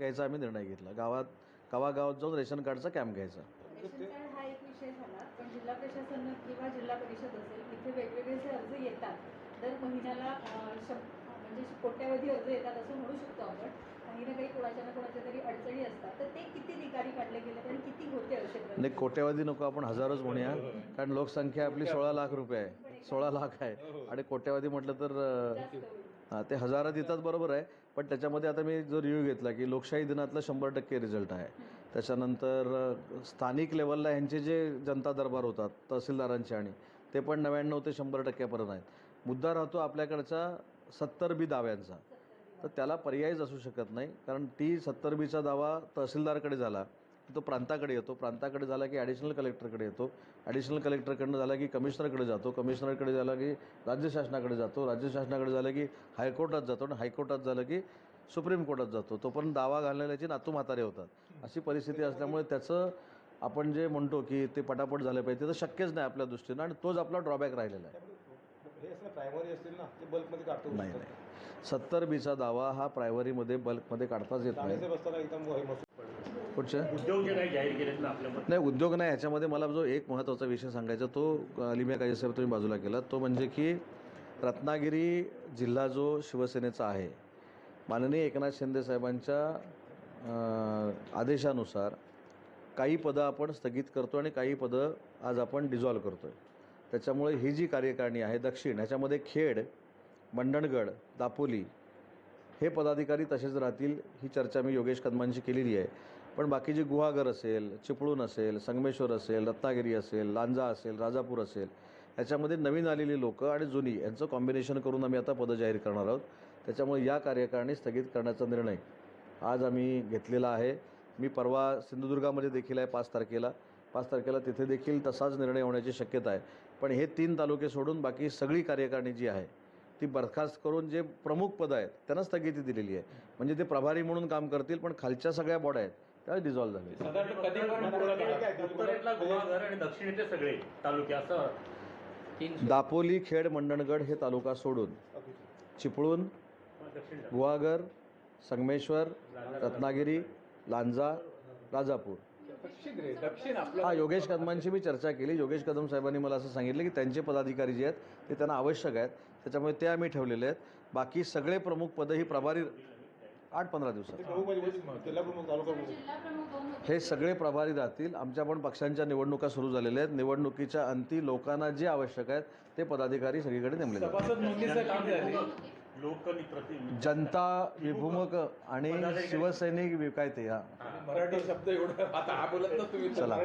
घ्यायचा आम्ही निर्णय घेतला. गावात गावागावात जाऊन रेशन कार्डचा कॅम्प घ्यायचा. रेशन कार्ड हा एक विषय झाला पण जिल्हा प्रशासन किंवा जिल्हा परिषद असेल इथे वेगवेगळे जे अर्ज येतात. दर महिन्याला अं, शं- म्हणजे कोट्यावधी अर्ज येतात असं म्हणू शकतो आपण. काही ना काही कोणाच्या ना कोणाच्या तरी अडचणी असतात. तर ते किती निकाली काढले गेले आणि किती होते असे प्रश्न? नाही कोट्यावधी नको आपण हजारोच म्हणूया. कारण लोकसंख्या आपली सोळा लाख रुपये आहे. सोळा लाख आहे. आणि कोट्यावधी म्हटलं तर अं, जास्त होईल. हां ते हजारात येतात बरोबर आहे. पण त्याच्यामध्ये आता मी जो रिव्ह्यू घेतला की लोकशाही दिनातला शंभर टक्के रिझल्ट आहे. त्याच्यानंतर स्थानिक लेवलला ह्यांचे जे जनता दरबार होतात तहसीलदारांचे आणि ते पण नव्याण्णव ते शंभर टक्क्यापर्यंत आहेत. मुद्दा राहतो आपल्याकडचा सत्तर बी दाव्यांचा. तर त्याला पर्यायच असू शकत नाही कारण ती सत्तर बीचा दावा तहसीलदारकडे झाला. तो प्रांताकडे येतो. प्रांताकडे झाला की ॲडिशनल कलेक्टरकडे येतो. ॲडिशनल कलेक्टरकडनं झाला की कमिशनरकडे जातो. कमिशनरकडे झाला की राज्य शासनाकडे जातो. राज्य शासनाकडे झालं की हायकोर्टात जातो आणि हायकोर्टात झालं की सुप्रीम कोर्टात जातो. तोपर्यंत दावा घालण्याची नातू म्हातारे होतात. अशी परिस्थिती असल्यामुळे त्याचं आपण जे म्हणतो की ते पटापट झालं पाहिजे ते तर शक्यच नाही आपल्या दृष्टीनं आणि तोच आपला ड्रॉबॅक राहिलेला आहे. असं प्रायमरी असतील ना ते बल्कमध्ये काढतो नाही नाही. सत्तर बीचा दावा हा प्रायव्हरीमध्ये बल्कमध्ये काढताच येत नाही. कुठच्या उद्योग जे काही जाहीर केलेत ना आपल्या नाही उद्योग नाही ह्याच्यामध्ये मला जो एक महत्त्वाचा विषय सांगायचा तो अलिमिया काळे साहेब तुम्ही बाजूला केला. तो म्हणजे की रत्नागिरी जिल्हा जो शिवसेनेचा आहे माननीय एकनाथ शिंदे साहेबांच्या आदेशानुसार काही पदं आपण स्थगित करतो आणि काही पदं आज आपण डिझॉल्व करतो आहे त्याच्यामुळे ही जी कार्यकारिणी आहे दक्षिण ह्याच्यामध्ये खेड मंडणगड दापोली हे पदाधिकारी तसेच राहतील ही चर्चा मी योगेश कदमांशी केलेली आहे. पण बाकी जे गुहागर असेल चिपळूण असेल संगमेश्वर असेल रत्नागिरी असेल लांजा असेल राजापूर असेल याच्यामध्ये नवीन आलेली लोकं आणि जुनी यांचं कॉम्बिनेशन करून आम्ही आता पदं जाहीर करणार आहोत. त्याच्यामुळे या कार्यकारणी स्थगित करण्याचा निर्णय आज आम्ही घेतलेला आहे. मी परवा सिंधुदुर्गामध्ये देखील आहे पाच तारखेला. पाच तारखेला तिथे देखील तसाच निर्णय होण्याची शक्यता आहे. पण हे तीन तालुके सोडून बाकी सगळी कार्यकारिणी जी आहे ती बरखास्त करून जे प्रमुख पदं आहेत त्यांना स्थगिती दिलेली आहे. म्हणजे ते प्रभारी म्हणून काम करतील पण खालच्या सगळ्या बॉड आहेत त्या डिझॉल्व झाले. साधारण कधी पण पूर्ण करा. उत्तरेतला गोवाघर आणि दक्षिणेतले सगळे तालुके असं दापोली खेड मंडणगड हे तालुका सोडून चिपळूण दक्षिण गुहागर संगमेश्वर रत्नागिरी लांजा राजापूर. दक्षिण रे दक्षिण आपलं. हा योगेश कदमांशी मी चर्चा केली. योगेश कदम साहेबांनी मला असं सांगितलं की त्यांचे पदाधिकारी जे आहेत ते त्यांना आवश्यक आहेत. त्याच्यामुळे ते आम्ही ठेवलेले आहेत. बाकी सगळे प्रमुख पदं ही प्रभारी आठ पंधरा दिवसात. ते प्रमुख जिल्हा प्रमुख तालुका प्रमुख. जिल्हा प्रमुख दोन होते. हे सगळे प्रभारी राहतील. आमच्या पण पक्षांच्या निवडणुका सुरू झालेल्या आहेत. निवडणुकीच्या अंती लोकांना जे आवश्यक आहेत ते पदाधिकारी सगळीकडे लोकनिप्रति जनता विभूमक आणि शिवसैनिक वि- काय ते हा. मराठी शब्द एवढं. आता हा बोलत ना तुम्ही चला.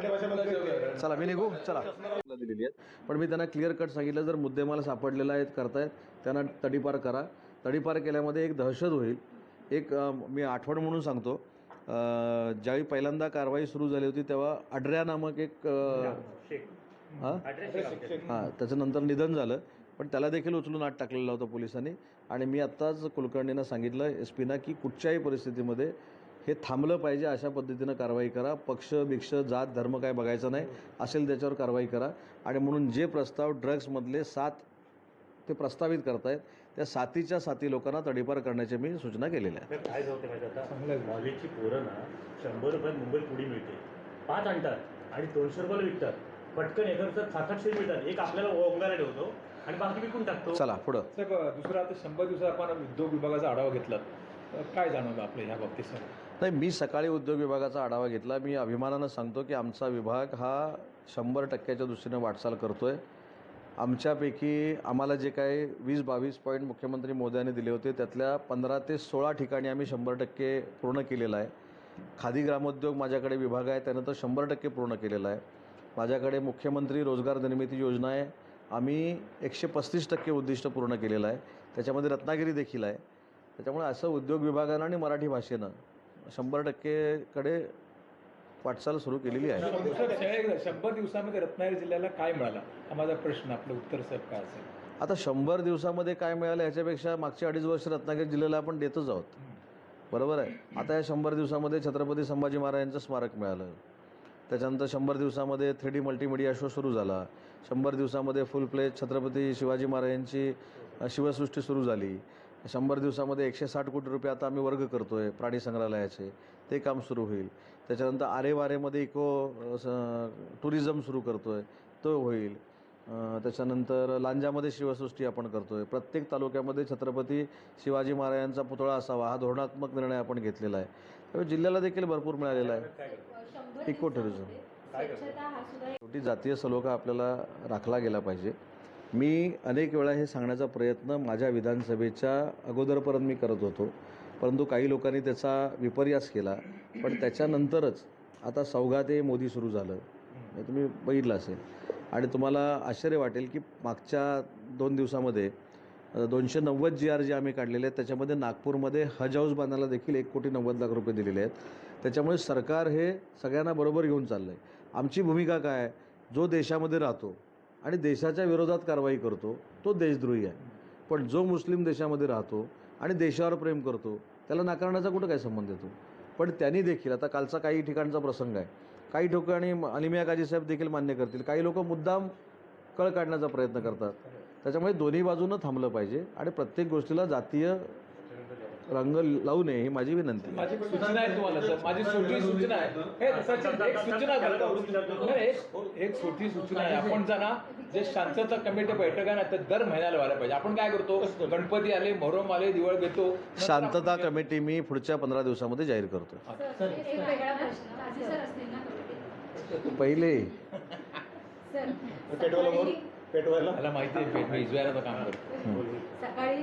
चला मी निघू. चला. दिलेली आहेत. पण मी त्यांना क्लिअर कट सांगितलं जर मुद्देमाल सापडलेला आहेत करतायत त्यांना तडीपार करा. तडीपार केल्यामध्ये एक दहशत होईल. एक मी आठवण म्हणून सांगतो. ज्यावेळी पहिल्यांदा कारवाई सुरू झाली होती तेव्हा अड्र्या नामक एक हां. हां? त्याच्यानंतर निधन झालं. पण त्याला देखील उचलून आत टाकलेलं होतं पोलिसांनी. आणि मी आत्ताच कुलकर्णींना सांगितलं एस पीना की कुठच्याही परिस्थितीमध्ये हे थांबलं पाहिजे अशा पद्धतीनं कारवाई करा. पक्ष बिक्ष जात धर्म काय बघायचं नाही असेल त्याच्यावर कारवाई करा. आणि म्हणून जे प्रस्ताव ड्रग्समधले सात ते प्रस्तावित करतायत त्या सातीच्या साती लोकांना तडीपार करण्याच्या मी सूचना केलेल्या आहेत काय होते माहिती आता कॉलेजची पोरं ना शंभर रुपयात मुंबईत पुडी मिळते. पाच आणतात आणि दोनशे रुपयाला विकतात. पटकन एखादं सात आठशे मिळतात. एक आपल्याला ओंगारा ठेवतो आणि बाकी विकून टाकतो. चला पुढं. साहेब दुसरं आता शंभर दिवसात आपण उद्योग विभागाचा आढावा घेतला काय जाणवलं आपल्या ह्या बाबतीत सर? नाही मी सकाळी उद्योग विभागाचा आढावा घेतला. मी अभिमानानं सांगतो की आमचा विभाग हा शंभर टक्क्याच्या दृष्टीने वाटचाल करतो आहे आमच्यापैकी आम्हाला जे काही वीस बावीस पॉईंट मुख्यमंत्री मोदयांनी दिले होते त्यातल्या पंधरा ते सोळा ठिकाणी आम्ही शंभर टक्के पूर्ण केलेलं आहे. खादी ग्रामोद्योग माझ्याकडे विभाग आहे त्यानं तर शंभर टक्के पूर्ण केलेला आहे. माझ्याकडे मुख्यमंत्री रोजगार निर्मिती योजना आहे आम्ही एकशे पस्तीस टक्के उद्दिष्ट पूर्ण केलेलं आहे. त्याच्यामध्ये रत्नागिरी देखील आहे. त्याच्यामुळे असं उद्योग विभागानं आणि मराठी भाषेनं शंभर टक्केकडे वाटचाल सुरू केलेली आहे. शंभर दिवसामध्ये रत्नागिरी जिल्ह्याला काय मिळाला? हा माझा प्रश्न आपलं उत्तर साहेब काय असेल? आता शंभर दिवसामध्ये काय मिळालं ह्याच्यापेक्षा मागच्या अडीच वर्ष रत्नागिरी जिल्ह्याला आपण देतच आहोत. बरोबर आहे? आता या शंभर दिवसामध्ये छत्रपती संभाजी महाराजांचं स्मारक मिळालं. त्याच्यानंतर शंभर दिवसामध्ये थ्री डी मल्टीमीडिया शो सुरू झाला. शंभर दिवसामध्ये फुल प्ले छत्रपती शिवाजी महाराजांची शिवसृष्टी सुरू झाली. शंभर दिवसामध्ये एकशे साठ कोटी रुपये आता आम्ही वर्ग करतो आहे प्राणी संग्रहालयाचे. ते काम सुरू होईल. त्याच्यानंतर आरेवारेमध्ये इको स- टुरिझम सुरू करतो आहे तो होईल. त्याच्यानंतर लांजामध्ये शिवसृष्टी आपण करतो आहे प्रत्येक तालुक्यामध्ये छत्रपती शिवाजी महाराजांचा पुतळा असावा हा धोरणात्मक निर्णय आपण घेतलेला आहे. त्यामुळे जिल्ह्याला देखील भरपूर मिळालेला आहे. सुद्धा एक शेवटी जातीय सलोखा आपल्याला राखला गेला पाहिजे. मी अनेक वेळा हे सांगण्याचा प्रयत्न माझ्या विधानसभेच्या अगोदरपर्यंत मी करत होतो. परंतु काही लोकांनी त्याचा विपर्यास केला. पण त्याच्यानंतरच आता सौगाते मोदी सुरू झालं. हे तुम्ही बघितलं असेल. आणि तुम्हाला आश्चर्य वाटेल की मागच्या दोन दिवसामध्ये दोनशे नव्वद जी आर जे आम्ही काढलेले आहेत त्याच्यामध्ये नागपूरमध्ये हज हाऊस बांधायला देखील एक कोटी नव्वद लाख रुपये दिलेले आहेत. त्याच्यामुळे सरकार हे सगळ्यांना बरोबर घेऊन चाललं आहे आमची भूमिका काय? जो देशामध्ये राहतो आणि देशाच्या विरोधात कारवाई करतो तो देशद्रोही आहे. पण जो मुस्लिम देशामध्ये राहतो आणि देशावर प्रेम करतो त्याला नाकारण्याचा कुठं काय संबंध येतो? पण त्यांनी देखील आता कालचा काही ठिकाणचा प्रसंग आहे. काही ठिकाणी अलिमिया काजी साहेब देखील मान्य करतील. काही लोक मुद्दाम कळ काढण्याचा प्रयत्न करतात. त्याच्यामुळे दोन्ही बाजूनं थांबलं पाहिजे आणि प्रत्येक गोष्टीला जातीय रंग लावू नये ही माझी विनंती आहे. माझी सूचना आहे तुम्हाला सर. माझी छोटी सूचना आहे. हे सचिन, एक सूचना बरं का? नाही, एक एक छोटी सूचना आहे. आपण जरा जे शांतता कमिटी बैठक आहे ना ते दर महिन्याला व्हायला पाहिजे. आपण काय करतो? गणपती आले मोहरम आले दिवाळ घेतो. नंतर शांतता आपण- कमिटी मी पुढच्या पंधरा दिवसामध्ये जाहीर करतो सर, एक वेगळा प्रश्न. राजे सर असतील ना कमिटीत? पहिले. सर पेटवायला बोल. सकाळी- पेटवायला. मला माहिती आहे मी इजवायला काम करतो. सकाळी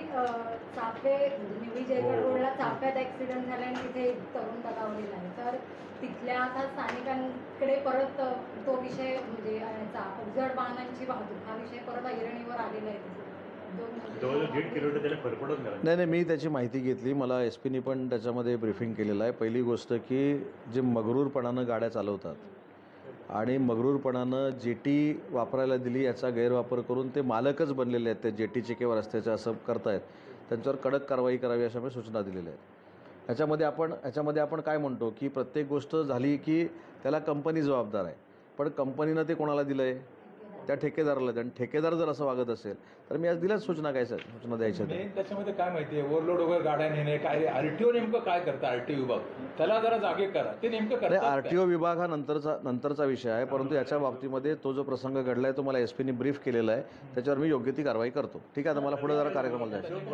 चाफे निवी जयगड रोडला चाफ्यात ऍक्सिडेंट झाला आणि तिथे एक तरुण दगावलेला आहे. तर तिथल्या आता स्थानिकांकडे परत तो विषय म्हणजे याचा उजड वाहनांची वाहतूक हा विषय परत ऐरणीवर आलेला आहे. मिळाला नाही नाही मी त्याची माहिती घेतली. मला एस पीनी पण त्याच्यामध्ये ब्रिफिंग केलेलं आहे. पहिली गोष्ट की जे मगरूरपणानं गाड्या चालवतात आणि मगरूरपणानं जेटी वापरायला दिली याचा गैरवापर करून ते मालकच बनलेले आहेत ते जेटीचे किंवा रस्त्याचे असं करतायत. त्यांच्यावर कडक कारवाई करावी अशा मी सूचना दिलेल्या आहेत. ह्याच्यामध्ये आपण ह्याच्यामध्ये आपण काय म्हणतो की प्रत्येक गोष्ट झाली की त्याला कंपनी जबाबदार आहे. पण कंपनीनं ते कोणाला दिलं आहे त्या ठेकेदाराला आणि ठेकेदार जर असं वागत असेल तर मी आज दिल्याच सूचना काय सर? सूचना द्यायच्या मेन त्याच्यामध्ये काय माहिती आहे? ओव्हरलोड वगैरे गाड्या नेणे काय आरटीओ नेमकं काय करतं? आरटीओ विभाग? त्याला जरा जागे करा. ते नेमकं अरे करतात आर काय? टी ओ विभाग हा नंतरचा नंतरचा विषय आहे. परंतु याच्या बाबतीमध्ये तो जो प्रसंग घडला आहे तो मला एस पीने ब्रीफ केलेला आहे. त्याच्यावर मी योग्य ती कारवाई करतो. ठीक आहे आता मला पुढे जरा कार्यक्रमाला जायचं आहे.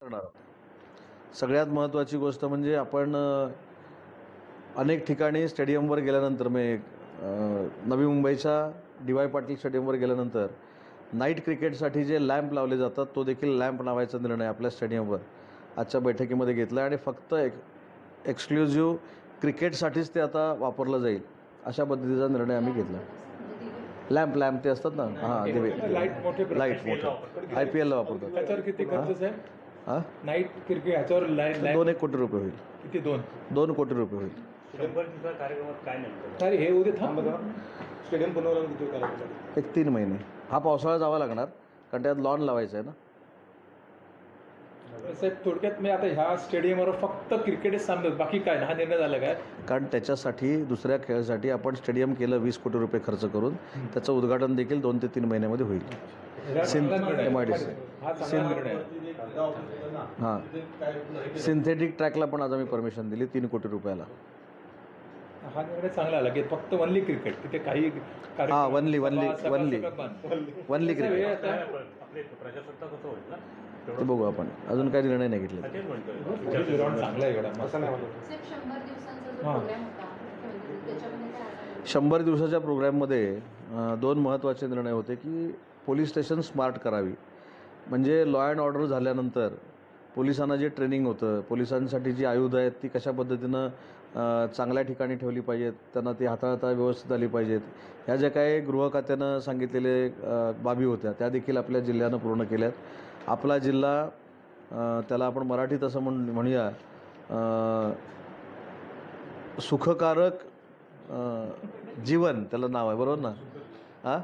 करणार आहोत. सगळ्यात महत्त्वाची गोष्ट म्हणजे आपण अ, अनेक ठिकाणी स्टेडियमवर गेल्यानंतर मी नवी मुंबईच्या डी वाय पाटील स्टेडियमवर गेल्यानंतर नाईट क्रिकेटसाठी जे लॅम्प लावले जातात तो देखील लॅम्प नावायचा निर्णय आपल्या स्टेडियमवर आजच्या बैठकीमध्ये घेतला आणि फक्त एक एक्सक्लुझिव्ह क्रिकेटसाठीच ते आता वापरलं जाईल अशा पद्धतीचा निर्णय आम्ही घेतला. लॅम्प लॅम्प ते असतात ना? हां दिवे लाइट मोठे आय पी एलला वापरतात. हां? नाईट क्रिकेट ह्याच्यावर दोन एक कोटी रुपये होईल. किती दोन? दोन कोटी रुपये होईल. शंभर दिवसा कार्यक्रमात काय नेमकं? अरे हे उद्या थांब. बघा स्टेडियम किती एक तीन महिने. हा पावसाळा जावा लागणार कारण त्यात लॉन लावायचं आहे ना. साहेब थोडक्यात मी आता ह्या स्टेडियमवर फक्त क्रिकेटच सामने होत. बाकी काय ना हा निर्णय झाला काय? कारण त्याच्यासाठी दुसऱ्या खेळासाठी आपण स्टेडियम केलं वीस कोटी रुपये खर्च करून त्याचं उद्घाटन देखील दोन ते तीन महिन्यामध्ये होईल. हा सिं- चांगला निर्णय आहे. MIDC. हा चांगला निर्णय आहे. हां. सिंथेटिक ट्रॅकला पण आज आम्ही परमिशन दिली तीन कोटी रुपयाला. हा निर्णय चांगला आला की फक्त वनली क्रिकेट तिथे काही कार्यक्रम, हा, सभा. सगळं बंद. वनली त्याचा वेळ क्रिकेट आता आपले प्रजासत्ताक कसं होईल ना. ते बघू आपण. अजून काही निर्णय नाही घेतले हा, म्हणतोय चांगला आहे मस्त साहेब शंभर दिवसांचा जो. प्रोग्राम होता मुख्यमंत्री त्याच्यामध्ये काय आलं? शंभर दिवसाच्या प्रोग्रॅममध्ये अ, दोन महत्त्वाचे निर्णय होते की पोलीस स्टेशन स्मार्ट करावी. म्हणजे लॉ अँड ऑर्डर झाल्यानंतर पोलिसांना जे ट्रेनिंग होतं पोलिसांसाठी जी आयुधं आहेत ती कशा पद्धतीनं चांगल्या ठिकाणी ठेवली पाहिजेत त्यांना ती हाताळता व्यवस्थित आली पाहिजेत. ह्या ज्या काही गृह खात्यानं सांगितलेले बाबी होत्या त्या देखील आपल्या जिल्ह्यानं पूर्ण केल्यात. आपला जिल्हा त्याला आपण मराठीत असं म्हण म्हणूया सुखकारक जीवन त्याला नाव आहे बरोबर ना? हां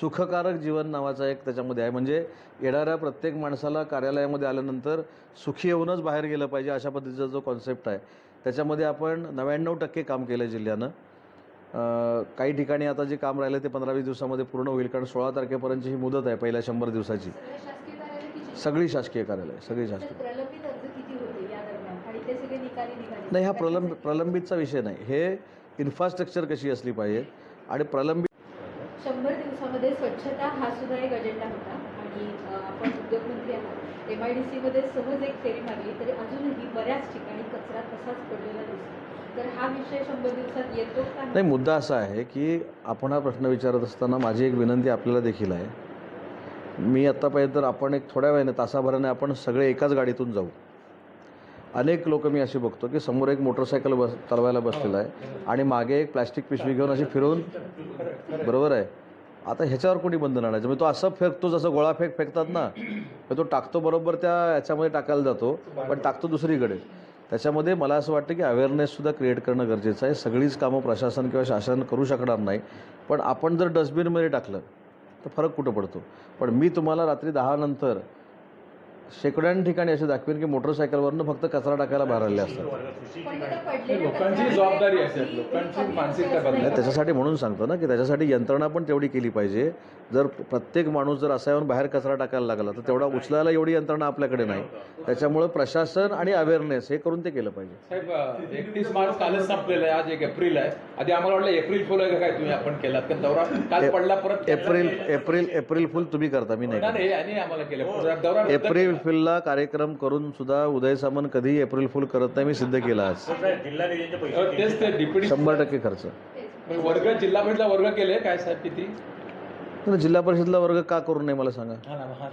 सुखकारक जीवन नावाचा एक त्याच्यामध्ये आहे. म्हणजे येणाऱ्या प्रत्येक माणसाला कार्यालयामध्ये आल्यानंतर सुखी येऊनच बाहेर गेलं पाहिजे अशा पद्धतीचा जो कॉन्सेप्ट आहे. त्याच्यामध्ये आपण नव्याण्णव टक्के काम केलं आहे जिल्ह्यानं काही ठिकाणी आता जे काम राहिलं ते पंधरा वीस दिवसामध्ये पूर्ण होईल कारण सोळा तारखेपर्यंतची ही मुदत आहे पहिल्या शंभर दिवसाची. सगळी शासकीय कार्यालय सगळी शासकीय नाही हा प्रलंब प्रलंबितचा विषय नाही. हे इन्फ्रास्ट्रक्चर कशी असली पाहिजे आणि प्रलंबित शंभर दिवसामध्ये स्वच्छता हा सुद्धा एक अजेंडा होता. आणि आपण उद्योगमंत्री आहात. एम आय डी सीमध्ये सहज एक फेरी मारली तरी अजूनही बऱ्याच ठिकाणी कचरा तसाच पडलेला दिसतो. तर हा विषय शंभर दिवसात येतो का नाही? मुद्दा असा आहे की आपण हा प्रश्न विचारत असताना माझी एक विनंती आपल्याला देखील आहे. मी आत्ता पाहिजे तर आपण एक थोड्या वेळाने तासाभराने आपण सगळे एकाच गाडीतून जाऊ. अनेक लोक मी अशी बघतो की समोर एक मोटरसायकल बस चालवायला बसलेला आहे आणि मागे एक प्लॅस्टिक पिशवी घेऊन अशी फिरवून बरोबर आहे. आता ह्याच्यावर कोणी बंधन आणायचं? म्हणजे तो असं फेकतो जसं गोळा फेक फेकतात ना तर तो टाकतो बरोबर त्या याच्यामध्ये टाकायला जातो पण टाकतो दुसरीकडे. त्याच्यामध्ये मला असं वाटतं की अवेअरनेससुद्धा क्रिएट करणं गरजेचं आहे. सगळीच कामं प्रशासन किंवा शासन करू शकणार नाही. पण आपण जर डस्टबिनमध्ये टाकलं तर फरक कुठं पडतो? पण मी तुम्हाला रात्री दहानंतर शेकड्यां ठिकाणी असे दाखवेन की मोटरसायकलवरनं फक्त कचरा टाकायला बाहेर आले असतात. लोकांची जबाबदारी असेल, काही लोकांची मानसिकता नाही त्याच्यासाठी म्हणून सांगतो ना की त्याच्यासाठी यंत्रणा पण तेवढी केली पाहिजे. जर प्रत्येक माणूस जर असा येऊन बाहेर कचरा टाकायला लागला तर तेवढा उचलायला एवढी यंत्रणा आपल्याकडे नाही. त्याच्यामुळे प्रशासन आणि अवेअरनेस हे करून ते केलं पाहिजे. साहेब एकतीस मार्च कालच संपलेलं आहे. आज एक एप्रिल आहे. आधी आम्हाला वाटलं एप्रिल फुल आहे का काय तुम्ही आपण केलात कारण दौरा? काल पडला परत एप्रिल एप्रिल एप्रिल फुल तुम्ही करता मी नाही आम्हाला केलं. दौरा एप्रिल फुलला कार्यक्रम करून सुद्धा उदय सामंत कधी एप्रिल फुल करत नाही मी सिद्ध केला आज. तेच ते डिप्युटी शंभर टक्के खर्च. वर्ग जिल्हा परिषदला वर्ग केले काय साहेब किती? तर जिल्हा परिषदला वर्ग का करू नये मला सांगा. हा ना, हा.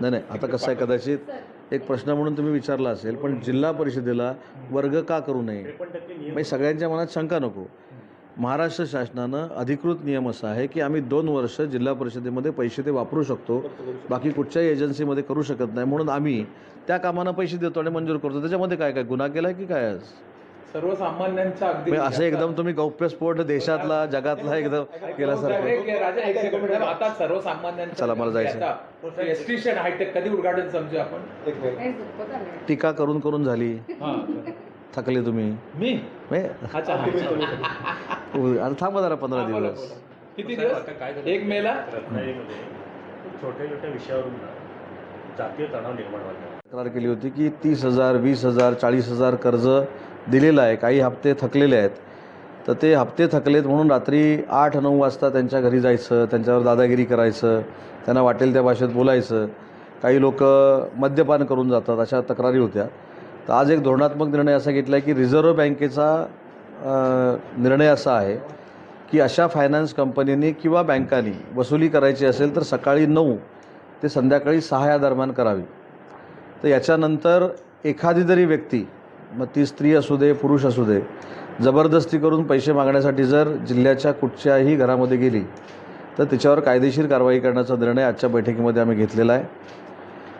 नाही नाही आता कसं आहे कदाचित एक प्रश्न म्हणून तुम्ही विचारला असेल पण जिल्हा परिषदेला वर्ग का करू नये? म्हणजे सगळ्यांच्या मनात शंका नको. महाराष्ट्र शासनानं अधिकृत नियम असा आहे की आम्ही दोन वर्ष जिल्हा परिषदेमध्ये पैसे ते वापरू शकतो. बाकी कुठच्याही एजन्सीमध्ये करू शकत नाही. म्हणून आम्ही त्या कामांना पैसे देतो आणि मंजूर करतो. त्याच्यामध्ये काय काय गुन्हा केला की काय आज? सर्वसामान्यांच्या अगदी म्हणजे असं एकदम तुम्ही गौप्यस्फोट देशातला जगातला एकदम केल्यासारखं. आता सर्वसामान्यांच्या चला, मला जायचं एस्टिशन हायटेक कधी उद्घाटन समजू आपण. टीका करून करून झाली. हा. थकले तुम्ही? मी? अच्छा आणि थांबा जरा पंधरा दिवस. किती दिवस? आता काय झालं? एक मेला? रत्नागिरीमध्ये छोट्या छोट्या विषयावरून ना जातीय तणाव निर्माण व्हायला तक्रार केली होती की तीस हजार वीस हजार चाळीस हजार कर्ज दिलेलं आहे. काही हप्ते थकलेले आहेत. तर ते हप्ते थकलेत म्हणून रात्री आठ नऊ वाजता त्यांच्या घरी जायचं त्यांच्यावर दादागिरी करायचं त्यांना वाटेल त्या भाषेत बोलायचं. काही लोक मद्यपान करून जातात अशा तक्रारी होत्या. तर आज एक धोरणात्मक निर्णय असा घेतला आहे की रिझर्व्ह बँकेचा निर्णय असा आहे की अशा फायनान्स कंपनीने किंवा बँकांनी वसुली करायची असेल तर सकाळी नऊ ते संध्याकाळी सहा या दरम्यान करावी. तर याच्यानंतर एखादी जरी व्यक्ती मग ती स्त्री असू दे पुरुष असू दे जबरदस्ती करून पैसे मागण्यासाठी जर जिल्ह्याच्या कुठच्याही घरामध्ये गेली तर तिच्यावर कायदेशीर कारवाई करण्याचा निर्णय आजच्या बैठकीमध्ये आम्ही घेतलेला आहे.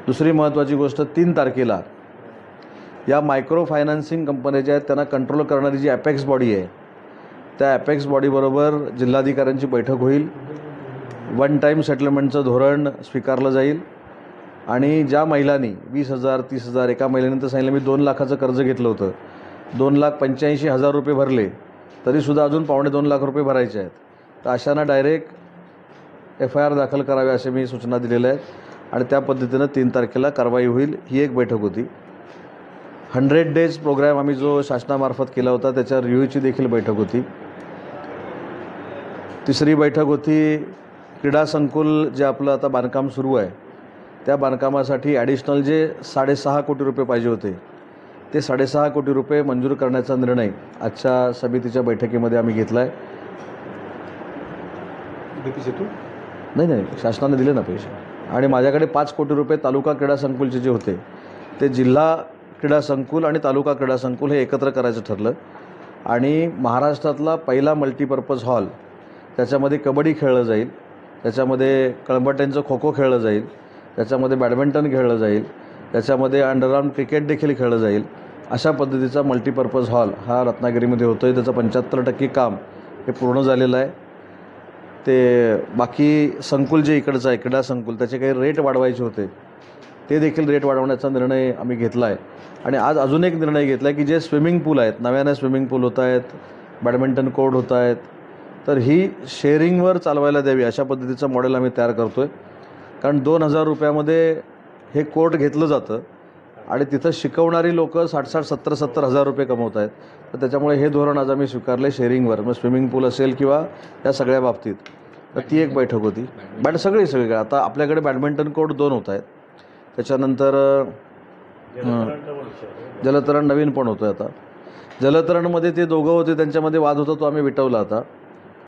दुसरी महत्त्वाची गोष्ट तीन तारखेला या मायक्रो फायनान्सिंग कंपन्या ज्या आहेत त्यांना कंट्रोल करणारी जी ॲपेक्स बॉडी आहे त्या ॲपेक्स बॉडीबरोबर जिल्हाधिकाऱ्यांची बैठक होईल. वन टाईम सेटलमेंटचं धोरण स्वीकारलं जाईल. आणि ज्या महिलांनी वीस हजार तीस हजार एका महिलेने तर सांगितलं मी दोन लाखाचं कर्ज घेतलं होतं. दोन लाख पंच्याऐंशी हजार रुपये भरले. तरीसुद्धा अजून पावणे दोन लाख रुपये भरायचे आहेत. तर अशांना डायरेक्ट एफ आय आर दाखल करावे असे मी सूचना दिलेल्या आहेत. आणि त्या पद्धतीनं तीन तारखेला कारवाई होईल. ही एक बैठक होती. हंड्रेड डेज प्रोग्रॅम आम्ही जो शासनामार्फत केला होता त्याच्या रिव्ह्यूची देखील बैठक होती. तिसरी बैठक होती क्रीडा संकुल जे आपलं आता बांधकाम सुरू आहे. त्या बांधकामासाठी ॲडिशनल जे साडेसहा कोटी रुपये पाहिजे होते ते साडेसहा कोटी रुपये मंजूर करण्याचा निर्णय आजच्या समितीच्या बैठकीमध्ये आम्ही घेतला आहे नाही नाही शासनाने दिले ना पैसे. आणि माझ्याकडे पाच कोटी रुपये तालुका क्रीडा संकुलचे जे होते ते जिल्हा क्रीडा संकुल आणि तालुका क्रीडा संकुल हे एकत्र करायचं ठरलं. आणि महाराष्ट्रातला पहिला मल्टीपर्पज हॉल त्याच्यामध्ये कबड्डी खेळलं जाईल त्याच्यामध्ये कळंबट्यांचं खो खो खेळलं जाईल त्याच्यामध्ये बॅडमिंटन खेळलं जाईल त्याच्यामध्ये अंडरआर्म क्रिकेट देखील खेळलं जाईल अशा पद्धतीचा मल्टीपर्पज हॉल हा रत्नागिरीमध्ये होतो आहे त्याचं पंच्याहत्तर टक्के काम हे पूर्ण झालेलं आहे. ते बाकी संकुल जे इकडचं आहे क्रीडा संकुल त्याचे काही रेट वाढवायचे होते. ते देखील रेट वाढवण्याचा निर्णय आम्ही घेतला आहे आणि आज अजून एक निर्णय घेतला आहे की जे स्विमिंग पूल आहेत नव्याने स्विमिंग पूल होत आहेत बॅडमिंटन कोर्ट होत आहेत तर ही शेअरिंगवर चालवायला द्यावी अशा पद्धतीचं मॉडेल आम्ही तयार करतो आहे कारण दोन हजार रुपयामध्ये हे कोर्ट घेतलं जातं आणि तिथं शिकवणारी लोकं साठ साठ सत्तर सत्तर हजार रुपये कमवत आहेत. तर त्याच्यामुळे हे धोरण आज आम्ही स्वीकारलं शेअरिंगवर मग स्विमिंग पूल असेल किंवा या सगळ्या बाबतीत. तर ती एक बैठक होती. बॅट सगळी सगळी आता आपल्याकडे बॅडमिंटन कोर्ट दोन होत आहेत. त्याच्यानंतर आहे. जलतरण नवीन पण होतं आता. जलतरणमध्ये ते दोघं होते त्यांच्यामध्ये वाद होता तो आम्ही विटवला आता.